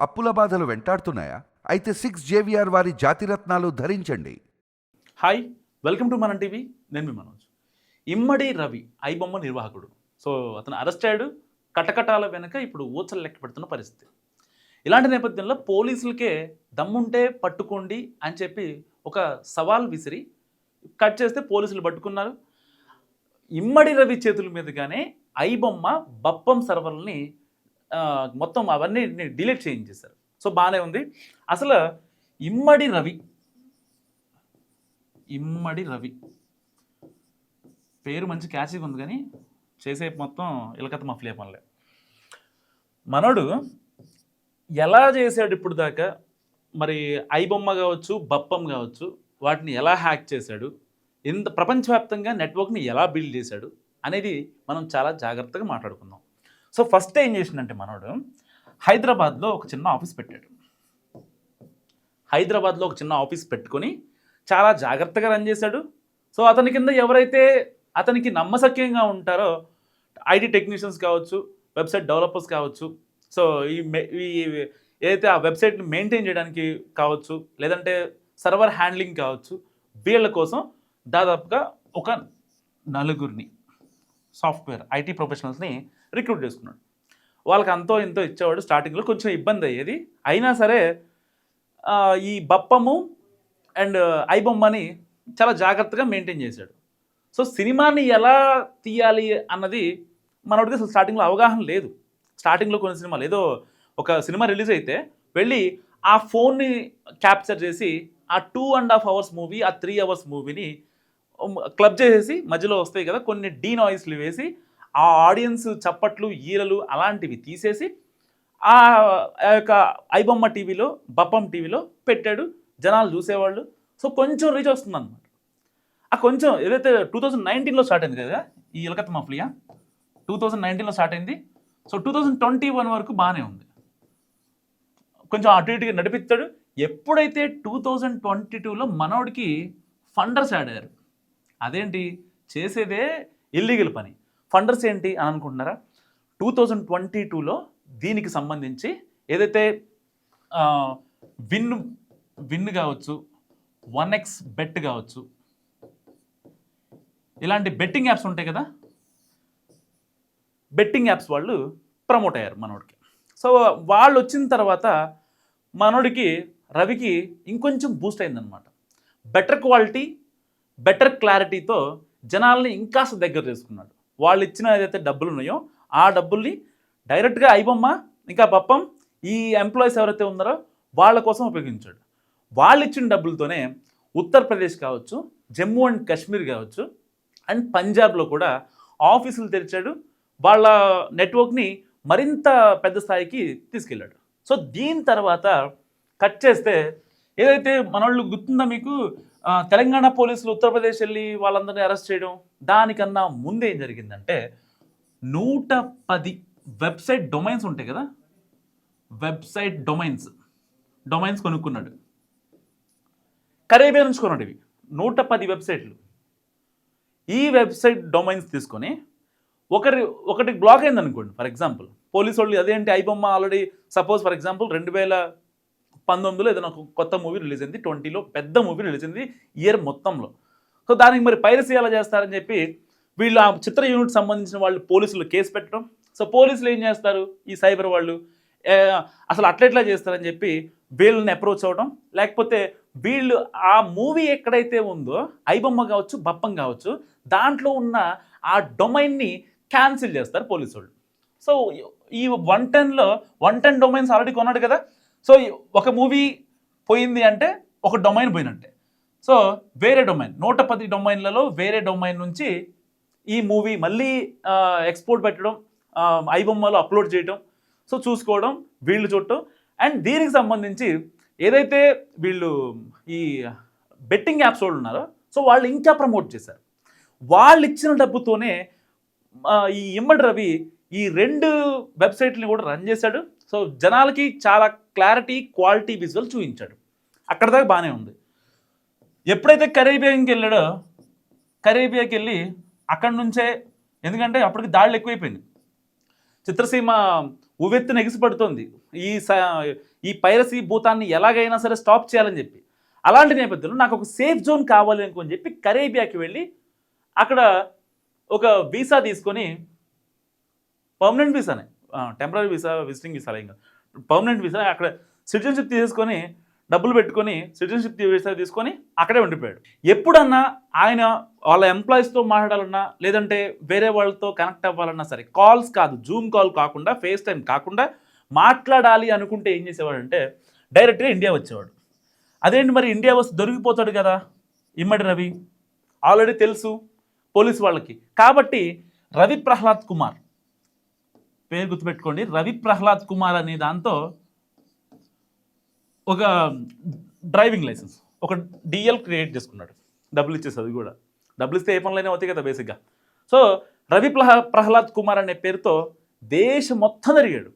అప్పుల బాధలు వెంటాడుతున్నాయా? అయితే సిక్స్ జేవిఆర్ వారి జాతిరత్నాలు ధరించండి. హాయ్ వెల్కమ్ టు మన టీవీ నేను మీ మనోజ్. ఇమ్మడి రవి ఐబొమ్మ నిర్వాహకుడు. సో అతను అరెస్ట్ అయ్యాడు కటకటాల వెనుక ఇప్పుడు ఊచలు లెక్క పెడుతున్న పరిస్థితి. ఇలాంటి నేపథ్యంలో పోలీసులకే దమ్ముంటే పట్టుకోండి అని చెప్పి ఒక సవాల్ విసిరి కట్ చేస్తే పోలీసులు పట్టుకున్నారు. ఇమ్మడి రవి చేతుల మీదుగానే ఐబొమ్మ బప్పం సర్వర్ని మొత్తం అవన్నీ డిలీట్ చేయించేశారు. సో బాగానే ఉంది. అసలు ఇమ్మడి రవి. ఇమ్మడి రవి. పేరు మంచి క్యాచీగా ఉంది కానీ చేసే మొత్తం ఇలకత మఫ్లే పనులే. మనోడు ఎలా చేశాడు ఇప్పుడు దాకా? మరి ఐబొమ్మ కావచ్చు బప్పం కావచ్చు వాటిని ఎలా హ్యాక్ చేశాడు? ఇంత ప్రపంచవ్యాప్తంగా నెట్వర్క్ని ఎలా బిల్డ్ చేశాడు? అనేది మనం చాలా జాగ్రత్తగా మాట్లాడుకుందాం. సో ఫస్ట్ ఏం చేసిందంటే మనోడు హైదరాబాద్లో ఒక చిన్న ఆఫీస్ పెట్టాడు. హైదరాబాద్లో ఒక చిన్న ఆఫీస్ పెట్టుకొని చాలా జాగ్రత్తగా రన్ చేశాడు. సో అతని కింద ఎవరైతే అతనికి నమ్మసక్యంగా ఉంటారో ఐటీ టెక్నీషియన్స్ కావచ్చు వెబ్సైట్ డెవలపర్స్ కావచ్చు సో ఈ ఈ ఏదైతే ఆ వెబ్సైట్ని మెయింటైన్ చేయడానికి కావచ్చు లేదంటే సర్వర్ హ్యాండ్లింగ్ కావచ్చు వీళ్ళ కోసం దాదాపుగా ఒక నలుగురిని సాఫ్ట్వేర్ ఐటీ ప్రొఫెషనల్స్ని రిక్రూట్ చేసుకున్నాడు. వాళ్ళకి అంతో ఇంతో ఇచ్చేవాడు స్టార్టింగ్లో కొంచెం ఇబ్బంది అయ్యేది. అయినా సరే ఈ బప్పము అండ్ ఐబొమ్మని చాలా జాగ్రత్తగా మెయింటైన్ చేశాడు. సో సినిమాని ఎలా తీయాలి అన్నది మనోడికి అసలు స్టార్టింగ్లో అవగాహన లేదు. స్టార్టింగ్లో కొన్ని సినిమాలు ఏదో ఒక సినిమా రిలీజ్ అయితే వెళ్ళి ఆ ఫోన్ని క్యాప్చర్ చేసి ఆ two and half hours movie ఆ త్రీ అవర్స్ మూవీని క్లబ్ చేసేసి మధ్యలో వస్తాయి కదా కొన్ని డీ నాయిస్లు వేసి ఆ ఆడియన్స్ చప్పట్లు ఈరలు అలాంటివి తీసేసి ఆ ఆ యొక్క ఐబొమ్మ టీవీలో బప్పం టీవీలో పెట్టాడు. జనాలు చూసేవాళ్ళు. సో కొంచెం రీచ్ వస్తుంది అనమాట ఆ కొంచెం ఏదైతే టూ థౌజండ్ నైన్టీన్లో స్టార్ట్ అయింది కదా ఈ ఇలకత్ మఫ్లియా? టూ థౌజండ్ నైన్టీన్లో స్టార్ట్ అయింది. So two thousand twenty one వరకు బాగానే ఉంది. కొంచెం అటు ఇటుగా నడిపిస్తాడు. ఎప్పుడైతే టూ థౌజండ్ ట్వంటీ టూలో మనోడికి ఫండర్స్ ఆడారు అదేంటి? చేసేదే ఇల్లీగల్ పని. ఫండర్స్ ఏంటి అని అనుకుంటున్నారా? టూ థౌజండ్ ట్వంటీ టూలో దీనికి సంబంధించి ఏదైతే విన్ విన్ కావచ్చు వన్ ఎక్స్ బెట్ కావచ్చు ఇలాంటి బెట్టింగ్ యాప్స్ ఉంటాయి కదా? బెట్టింగ్ యాప్స్ వాళ్ళు ప్రమోట్ అయ్యారు మనోడికి. సో వాళ్ళు వచ్చిన తర్వాత మనోడికి రవికి ఇంకొంచెం బూస్ట్ అయిందనమాట బెటర్ క్వాలిటీ బెటర్ క్లారిటీతో జనాల్ని ఇంకాస్త దగ్గర చేసుకున్నాడు. వాళ్ళు ఇచ్చిన ఏదైతే డబ్బులు ఉన్నాయో ఆ డబ్బుల్ని డైరెక్ట్గా ఐబొమ్మ ఇంకా పప్పం ఈ ఎంప్లాయీస్ ఎవరైతే ఉన్నారో వాళ్ళ కోసం ఉపయోగించాడు. వాళ్ళు ఇచ్చిన డబ్బులతోనే ఉత్తరప్రదేశ్ కావచ్చు జమ్మూ అండ్ కాశ్మీర్ కావచ్చు అండ్ పంజాబ్లో కూడా ఆఫీసులు తెరిచాడు. వాళ్ళ నెట్వర్క్ని మరింత పెద్ద స్థాయికి తీసుకెళ్ళాడు. సో దీని తర్వాత కట్ చేస్తే ఏదైతే మనోళ్ళు గుర్తుందా మీకు? తెలంగాణ పోలీసులు ఉత్తరప్రదేశ్ వెళ్ళి వాళ్ళందరినీ అరెస్ట్ చేయడం దానికన్నా ముందే ఏం జరిగిందంటే నూట పది వెబ్సైట్ డొమైన్స్ ఉంటాయి కదా? Website domains. డొమైన్స్ కొనుక్కున్నాడు. కరేబియా నుంచి కొన్నాడు ఇవి. నూట పది వెబ్సైట్లు. ఈ వెబ్సైట్ డొమైన్స్ తీసుకొని ఒకరి ఒకటి బ్లాక్ అయింది అనుకోండి ఫర్ ఎగ్జాంపుల్. పోలీసు వాళ్ళు అదేంటి iBomma already suppose for example రెండు వేల పంతొమ్మిదిలో ఏదైనా ఒక కొత్త మూవీ రిలీజ్ అయింది ట్వంటీలో పెద్ద మూవీ రిలీజ్ అయింది ఇయర్ మొత్తంలో. సో దానికి మరి పైరసీ ఎలా చేస్తారని చెప్పి వీళ్ళు ఆ చిత్ర యూనిట్ సంబంధించిన వాళ్ళు పోలీసులు కేసు పెట్టడం. సో పోలీసులు ఏం చేస్తారు? ఈ సైబర్ వాళ్ళు అసలు అట్లెట్లా చేస్తారని చెప్పి వీళ్ళని అప్రోచ్ అవ్వడం. లేకపోతే వీళ్ళు ఆ మూవీ ఎక్కడైతే ఉందో ఐబొమ్మ కావచ్చు బప్పం కావచ్చు దాంట్లో ఉన్న ఆ డొమైన్ని క్యాన్సిల్ చేస్తారు పోలీసు వాళ్ళు. సో ఈ వన్ టెన్లో వన్ టెన్ డొమైన్స్ ఆల్రెడీ కొన్నాడు కదా? సో ఒక మూవీ పోయింది అంటే ఒక డొమైన్ పోయినట్టే. సో వేరే డొమైన్ నూట పది డొమైన్లలో వేరే డొమైన్ నుంచి ఈ మూవీ మళ్ళీ ఎక్స్పోర్ట్ పెట్టడం ఆ, ఐబొమ్మలో అప్లోడ్ చేయడం సో చూసుకోవడం వీళ్ళు చూడటం. అండ్ దీనికి సంబంధించి ఏదైతే వీళ్ళు ఈ బెట్టింగ్ యాప్స్ వాళ్ళు ఉన్నారో సో వాళ్ళు ఇంకా ప్రమోట్ చేశారు. వాళ్ళు ఇచ్చిన డబ్బుతోనే ఈ ఇమ్మడి రవి ఈ రెండు వెబ్సైట్ని కూడా రన్ చేశాడు. సో జనాలకి చాలా క్లారిటీ క్వాలిటీ విజువల్ చూపించాడు. అక్కడ దాకా బాగానే ఉంది. ఎప్పుడైతే కరేబియాకి వెళ్ళాడో కరేబియాకి వెళ్ళి అక్కడి నుంచే ఎందుకంటే అప్పటికి దాడులు ఎక్కువైపోయింది. చిత్రసీమ ఉవ్వెత్తున ఎగిసిపడుతోంది. ఈ ఈ పైరసీ భూతాన్ని ఎలాగైనా సరే స్టాప్ చేయాలని చెప్పి. అలాంటి నేపథ్యంలో నాకు ఒక సేఫ్ జోన్ కావాలి అనుకొని చెప్పి కరేబియాకి వెళ్ళి అక్కడ ఒక వీసా తీసుకొని పర్మనెంట్ వీసానే టెంపరీ వీసా విజిటింగ్ వీసా ఇంకా పర్మనెంట్ వీసా అక్కడ సిటిజన్షిప్ తీసుకొని డబ్బులు పెట్టుకొని సిటిజన్షిప్ వీసా తీసుకొని అక్కడే ఉండిపోయాడు. ఎప్పుడన్నా ఆయన వాళ్ళ ఎంప్లాయీస్తో మాట్లాడాలన్నా లేదంటే వేరే వాళ్ళతో కనెక్ట్ అవ్వాలన్నా సరే కాల్స్ కాదు జూమ్ కాల్ కాకుండా ఫేస్ టైం కాకుండా మాట్లాడాలి అనుకుంటే ఏం చేసేవాడంటే డైరెక్ట్గా ఇండియా వచ్చేవాడు. అదేంటి మరి ఇండియా వస్తే దొరికిపోతాడు కదా ఇమ్మడి రవి. ఆల్రెడీ తెలుసు పోలీస్ వాళ్ళకి. కాబట్టి రవి ప్రహ్లాద్ కుమార్ పేరు గుర్తుపెట్టుకోండి. రవి ప్రహ్లాద్ కుమార్ అనే దాంతో ఒక డ్రైవింగ్ లైసెన్స్ ఒక డిఎల్ క్రియేట్ చేసుకున్నాడు. డబ్బులు ఇచ్చేసి అది కూడా. డబ్బులు ఇస్తే ఏ పనులైనా అవుతాయి కదా బేసిక్గా సో రవి ప్రహ్లాద్ కుమార్ అనే పేరుతో దేశం మొత్తం తిరిగాడు.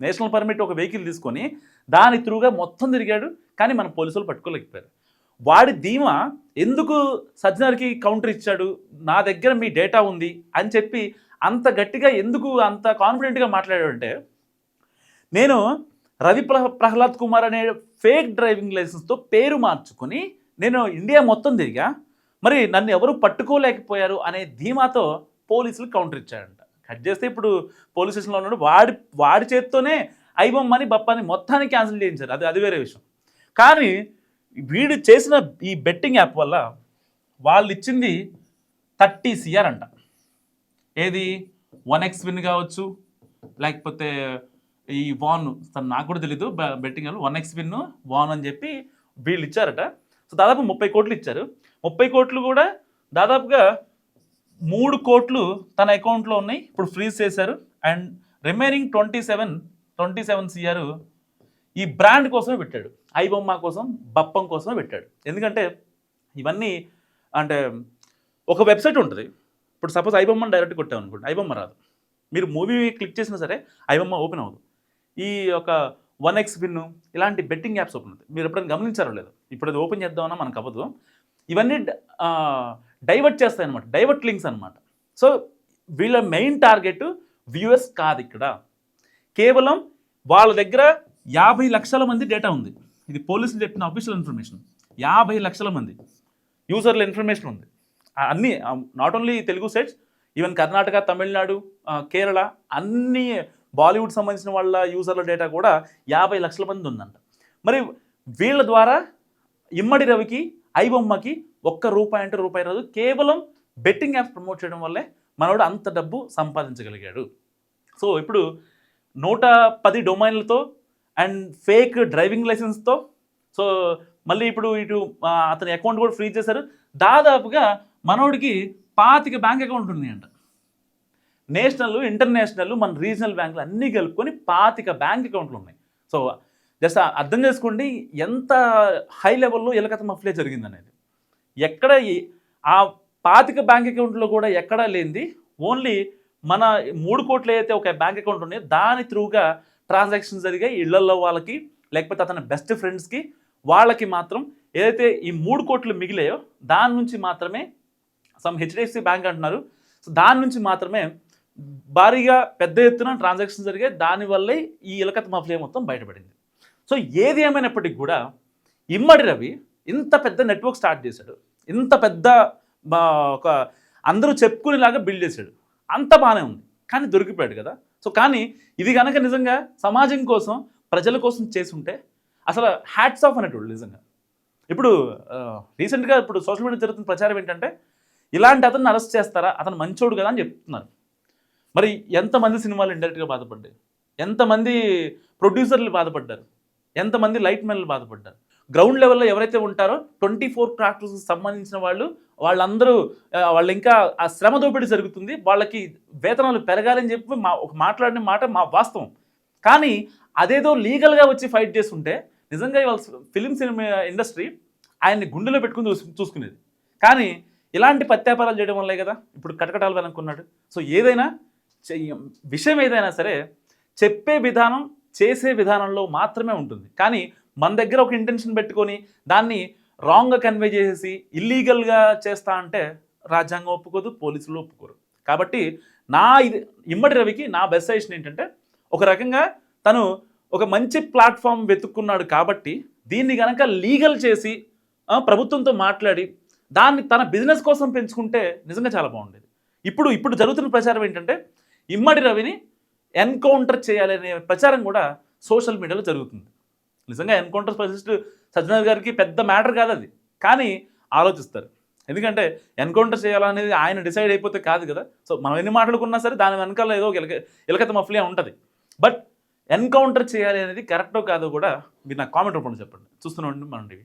నేషనల్ పర్మిట్ ఒక వెహికల్ తీసుకొని దాని త్రూగా మొత్తం తిరిగాడు కానీ మన పోలీసులు పట్టుకోలేకపోయారు. వాడి ధీమా ఎందుకు సజ్జనర్కి కౌంటర్ ఇచ్చాడు? నా దగ్గర మీ డేటా ఉంది అని చెప్పి అంత గట్టిగా ఎందుకు అంత కాన్ఫిడెంట్గా మాట్లాడాడంటే నేను రవి ప్రహ ప్రహ్లాద్ కుమార్ అనే ఫేక్ డ్రైవింగ్ లైసెన్స్తో పేరు మార్చుకొని నేను ఇండియా మొత్తం తిరిగా మరి నన్ను ఎవరు పట్టుకోలేకపోయారు అనే ధీమాతో పోలీసులు కౌంటర్ ఇచ్చాడంట కట్ చేస్తే ఇప్పుడు పోలీస్ స్టేషన్లో ఉన్నాడు. వాడి వాడి చేత్తోనే ఐబొమ్మని బప్పని మొత్తాన్ని క్యాన్సిల్ చేయించారు. అది అది వేరే విషయం. కానీ వీడు చేసిన ఈ బెట్టింగ్ యాప్ వల్ల వాళ్ళు ఇచ్చింది థర్టీ సిఆర్ అంట. ఏది? వన్ ఎక్స్ విన్ కావచ్చు లేకపోతే ఈ వాన్ తను నాకు కూడా తెలీదు బెట్టింగ్ వన్ ఎక్స్ విన్ వాన్ అని చెప్పి వీళ్ళు ఇచ్చారట. సో దాదాపు ముప్పై కోట్లు ఇచ్చారు. ముప్పై కోట్లు కూడా దాదాపుగా మూడు కోట్లు తన అకౌంట్లో ఉన్నాయి. ఇప్పుడు ఫ్రీజ్ చేశారు. And remaining twenty seven twenty seven CR ఈ బ్రాండ్ కోసమే పెట్టాడు. ఐబొమ్మ కోసం బప్పం కోసమే పెట్టాడు. ఎందుకంటే ఇవన్నీ అంటే ఒక వెబ్సైట్ ఉంటుంది. ఇప్పుడు సపోజ్ ఐబొమ్మని డైరెక్ట్ కొట్టాం అనుకోండి ఐబొమ్మ రాదు. మీరు మూవీ క్లిక్ చేసినా సరే ఐబొమ్మ ఓపెన్ అవ్వదు. ఈ ఒక వన్ ఎక్స్ విన్ ఇలాంటి బెట్టింగ్ యాప్స్ ఓపెన్ అవుతాయి. మీరు ఎప్పుడైనా గమనించారో లేదు? ఇప్పుడు అది ఓపెన్ చేద్దామన్నా మనకు అవ్వదు. ఇవన్నీ డైవర్ట్ చేస్తాయి అనమాట డైవర్ట్ లింక్స్ అనమాట సో వీళ్ళ మెయిన్ టార్గెట్ వ్యూఎస్ కాదు ఇక్కడ. కేవలం వాళ్ళ దగ్గర యాభై లక్షల మంది డేటా ఉంది. ఇది పోలీసులు చెప్పిన అఫీషియల్ ఇన్ఫర్మేషన్ యాభై లక్షల మంది. యూజర్ల ఇన్ఫర్మేషన్ ఉంది. అన్ని not only Telugu sets even Karnataka Tamil Nadu Kerala అన్ని బాలీవుడ్ సంబంధించిన వాళ్ళ యూజర్ల డేటా కూడా యాభై లక్షల మంది ఉందంట. మరి వీళ్ళ ద్వారా ఇమ్మడి రవికి ఐబొమ్మకి ఒక్క రూపాయి అంటే రూపాయి రాదు. కేవలం బెట్టింగ్ యాప్స్ ప్రమోట్ చేయడం వల్లే మనోడు అంత డబ్బు సంపాదించగలిగాడు. సో ఇప్పుడు నూట పది డొమైన్లతో అండ్ ఫేక్ డ్రైవింగ్ లైసెన్స్తో సో మళ్ళీ ఇప్పుడు ఇటు అతని అకౌంట్ కూడా ఫ్రీ చేశారు. దాదాపుగా మనోడికి పాతిక బ్యాంక్ అకౌంట్ ఉన్నాయంట. నేషనల్ ఇంటర్నేషనల్ మన రీజనల్ బ్యాంకులు అన్నీ కలుపుకొని పాతిక బ్యాంక్ అకౌంట్లు ఉన్నాయి. సో జస్ట్ అర్థం చేసుకోండి ఎంత హై లెవెల్లో ఇలకత మఫ్లే జరిగింది అనేది ఎక్కడ ఈ- ఆ పాతిక బ్యాంక్ అకౌంట్లో కూడా ఎక్కడా లేనిది ఓన్లీ మన మూడు కోట్లు ఏదైతే ఒక బ్యాంక్ అకౌంట్ ఉన్నాయో దాని త్రూగా ట్రాన్సాక్షన్స్ జరిగాయి. ఇళ్ళలో వాళ్ళకి లేకపోతే అతని బెస్ట్ ఫ్రెండ్స్కి వాళ్ళకి మాత్రం ఏదైతే ఈ మూడు కోట్లు మిగిలాయో దాని నుంచి మాత్రమే సమ్ హెచ్డిఎఫ్సి బ్యాంక్ అంటున్నారు. సో దాని నుంచి మాత్రమే భారీగా పెద్ద ఎత్తున ట్రాన్సాక్షన్ జరిగాయి దానివల్లే ఈ ఇలకత్ మఫ్లియా మొత్తం బయటపడింది. సో ఏది ఏమైనప్పటికీ కూడా ఇమ్మడి రవి ఇంత పెద్ద నెట్వర్క్ స్టార్ట్ చేశాడు. ఇంత పెద్ద మా, ఒక అందరూ చెప్పుకునేలాగా బిల్డ్ చేశాడు. అంత బాగానే ఉంది. కానీ దొరికిపోయాడు కదా. సో కానీ ఇది కనుక నిజంగా సమాజం కోసం ప్రజల కోసం చేసుంటే అసలు హ్యాట్స్ ఆఫ్ అనేటోళ్ళు నిజంగా. ఇప్పుడు రీసెంట్గా ఇప్పుడు సోషల్ మీడియా జరుగుతున్న ప్రచారం ఏంటంటే ఇలాంటి అతన్ని అరెస్ట్ చేస్తారా? అతను మంచోడు కదా అని చెప్తున్నారు. మరి ఎంతమంది సినిమాలు ఇండైరెక్ట్గా బాధపడ్డాయి? ఎంతమంది ప్రొడ్యూసర్లు బాధపడ్డారు? ఎంతమంది లైట్ మెన్లు బాధపడ్డారు? గ్రౌండ్ లెవెల్లో ఎవరైతే ఉంటారో ట్వంటీ ఫోర్ క్రాఫ్ట్స్కి సంబంధించిన వాళ్ళు వాళ్ళందరూ వాళ్ళు ఇంకా ఆ శ్రమ దోపిడీ జరుగుతుంది. వాళ్ళకి వేతనాలు పెరగాలని చెప్పి మా ఒక మాట్లాడిన మాట మా వాస్తవం. కానీ అదేదో లీగల్గా వచ్చి ఫైట్ చేస్తుంటే నిజంగా ఇవాళ ఫిలిం సినిమా ఇండస్ట్రీ ఆయన్ని గుండెలో పెట్టుకుని చూసుకునేది. కానీ ఇలాంటి పత్యాపారాలు చేయడం వల్లే కదా ఇప్పుడు కటకటాలు వెనక్కున్నాడు. సో ఏదైనా విషయం ఏదైనా సరే చెప్పే విధానం చేసే విధానంలో మాత్రమే ఉంటుంది. కానీ మన దగ్గర ఒక ఇంటెన్షన్ పెట్టుకొని దాన్ని రాంగ్గా కన్వే చేసేసి ఇల్లీగల్గా చేస్తా అంటే రాజ్యాంగం ఒప్పుకోదు పోలీసులు ఒప్పుకోరు. కాబట్టి నా ఇది ఇమ్మడి రవికి నా బెస్ట్ సజెషన్ ఏంటంటే ఒక రకంగా తను ఒక మంచి ప్లాట్ఫామ్ వెతుక్కున్నాడు కాబట్టి దీన్ని కనుక లీగల్ చేసి ప్రభుత్వంతో మాట్లాడి దాన్ని తన బిజినెస్ కోసం పెంచుకుంటే నిజంగా చాలా బాగుండేది. ఇప్పుడు ఇప్పుడు జరుగుతున్న ప్రచారం ఏంటంటే ఇమ్మడి రవిని ఎన్కౌంటర్ చేయాలనే ప్రచారం కూడా సోషల్ మీడియాలో జరుగుతుంది. నిజంగా ఎన్కౌంటర్ స్పెషలిస్ట్ సజ్జనార్ గారికి పెద్ద మ్యాటర్ కాదు అది. కానీ ఆలోచిస్తారు. ఎందుకంటే ఎన్కౌంటర్ చేయాలనేది ఆయన డిసైడ్ అయిపోతే కాదు కదా. సో మనం ఎన్ని మాట్లాడుకున్నా సరే దాని వెనకాల ఏదో ఒక ఇలక ఇలకత మఫ్లియా ఉంటుంది. బట్ ఎన్కౌంటర్ చేయాలి అనేది కరెక్టో కాదో కూడా మీరు నాకు కామెంట్ రూపంలో చెప్పండి. చూస్తున్నాం మనం టీవీ.